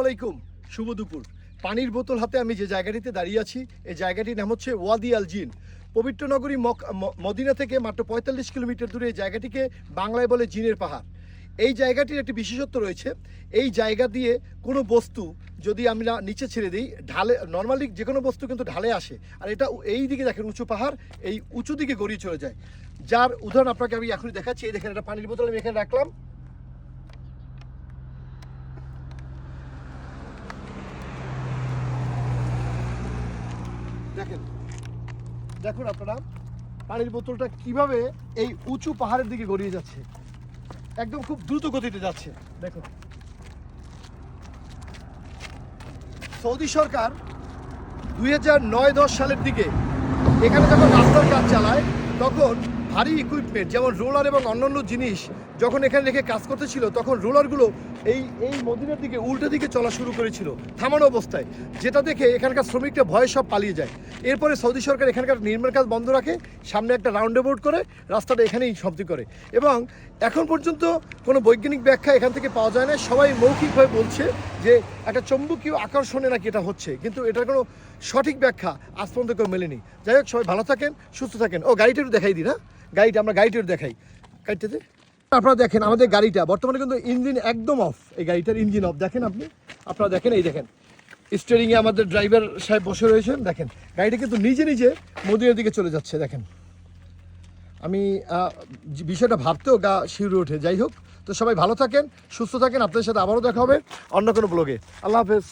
আলাইকুম, শুভ দুপুর। পানির বোতল হাতে আমি যে জায়গাটিতে দাঁড়িয়ে আছি, এই জায়গাটির নাম হচ্ছে ওয়াদি আল জিন। পবিত্র নগরী মদিনা থেকে মাত্র পঁয়তাল্লিশ কিলোমিটার দূরে এই জায়গাটিকে বাংলায় বলে জিনের পাহাড়। এই জায়গাটির একটি বিশেষত্ব রয়েছে, এই জায়গা দিয়ে কোনো বস্তু যদি আমরা নিচে ছেড়ে দিই, ঢালে, নর্মালি যে কোনো বস্তু কিন্তু ঢালে আসে। আর এটা এই দিকে দেখেন উঁচু পাহাড়, এই উঁচু দিকে গড়িয়ে চলে যায়। যার উদাহরণ আপনাকে আমি এখনই দেখাচ্ছি, এই দেখেন একটা পানির বোতল আমি এখানে রাখলাম। দেখেন, দেখুন আপনারা, পানির বোতলটা কীভাবে এই উঁচু পাহাড়ের দিকে গড়িয়ে যাচ্ছে। একদম খুব দ্রুত গতিতে যাচ্ছে, দেখুন। সৌদি সরকার দুই হাজার নয় দশ সালের দিকে এখানে যখন রাস্তার কাজ চালায়, তখন ভারী ইকুইপমেন্ট যেমন রোলার এবং অন্যান্য জিনিস, যখন এখানে রেখে কাজ করতেছিল, তখন রোলারগুলো এই এই মদিনার দিকে, উল্টো দিকে চলা শুরু করেছিল, থামানো অবস্থায়। যেটা দেখে এখানকার শ্রমিকরা ভয়ে সব পালিয়ে যায়। এরপরে সৌদি সরকার এখানকার নির্মাণ কাজ বন্ধ রাখে, সামনে একটা রাউন্ড অ্যাবাউট করে, রাস্তাটা এখানেই সমাপ্তি করে। এবং এখন পর্যন্ত কোনো বৈজ্ঞানিক ব্যাখ্যা এখান থেকে পাওয়া যায় না। সবাই মৌখিকভাবে বলছে যে, একটা চৌম্বকীয় আকর্ষণে নাকি এটা হচ্ছে। কিন্তু এটার কোনো সঠিক ব্যাখ্যা আজ পর্যন্ত কেউ মেলেনি। যাই হোক, সবাই ভালো থাকেন, সুস্থ থাকেন। ও, গাড়িটা একটু দেখাই দিই না গাড়িটা, আমরা গাড়িটা একটু দেখাই। গাড়িটাতে? আপনারা দেখেন, আমাদের গাড়িটা, বর্তমানে কিন্তু ইঞ্জিন একদম অফ এই গাড়িটার ইঞ্জিন অফ দেখেন আপনি? আপনারা দেখেন, এই দেখেন। স্টিয়ারিংয়ে আমাদের ড্রাইভার সাহেব বসে রয়েছেন, দেখেন। গাড়িটা কিন্তু নিজে নিজে মদিনার দিকে চলে যাচ্ছে, দেখেন। আমি বিষয়টা ভাবতেও গা শিউরে ওঠে। যাই হোক, তো সবাই ভালো থাকেন, সুস্থ থাকেন। আপনাদের সাথে আবারও দেখা হবে অন্য কোনো ব্লগে আল্লাহ হাফেজ।